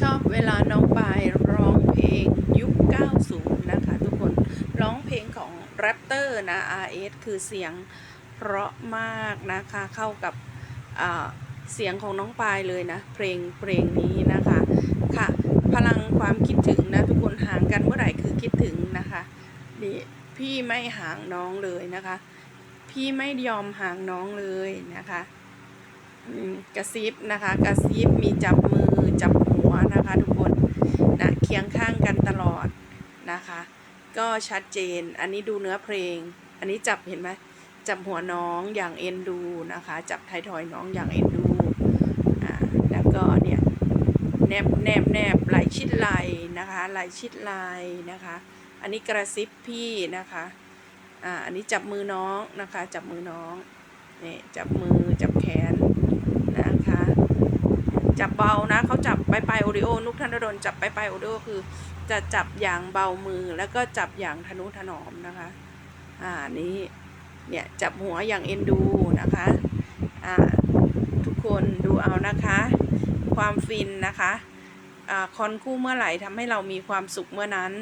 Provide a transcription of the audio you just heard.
ชอบเวลาน้องปายร้องเพลงยุค 90 นะคะทุกคนร้องเพลงของแรปเตอร์นะ RS คือเสียงเพราะมากนะคะ เข้ากับเสียงของน้องปายเลยนะ เพลงเพลงนี้นะคะค่ะ พลังความคิดถึงนะ ทุกคนห่างกันเมื่อไหร่คือคิดถึงนะคะนี่พี่ไม่ห่างน้องเลยนะคะ พี่ไม่ยอมห่างน้องเลยนะคะกระซิบนะคะ กระซิบมีจับมือจับ นะคะทุกคนนะเคียงข้างกันตลอดนะคะ ก็ชัดเจนอันนี้ดูเนื้อเพลง อันนี้จับเห็นไหมจับหัวน้องอย่างเอ็นดูนะคะ จับไทยทอยน้องอย่างเอ็นดูอ่าแล้วก็เนี่ยแนบแนบแนบไหลชิดไหลนะคะไหลชิดไหลนะคะ อันนี้กระซิบพี่นะคะอ่าอันนี้จับมือน้องนะคะ จับมือน้องนี่จับมือจับแขนนะ จับเบานะเขาจับไปไปโอริโอนุกธนดลจับไปไปโอริโอคือ จะจับอย่างเบามือแล้วก็จับอย่างทนุถนอมนะคะ อ่านี้เนี่ยจับหัวอย่างเอ็นดูนะคะอ่าทุกคนดูเอานะคะ ความฟินนะคะอ่าคอนคู่เมื่อไหร่ทำให้เรามีความสุขเมื่อนั้น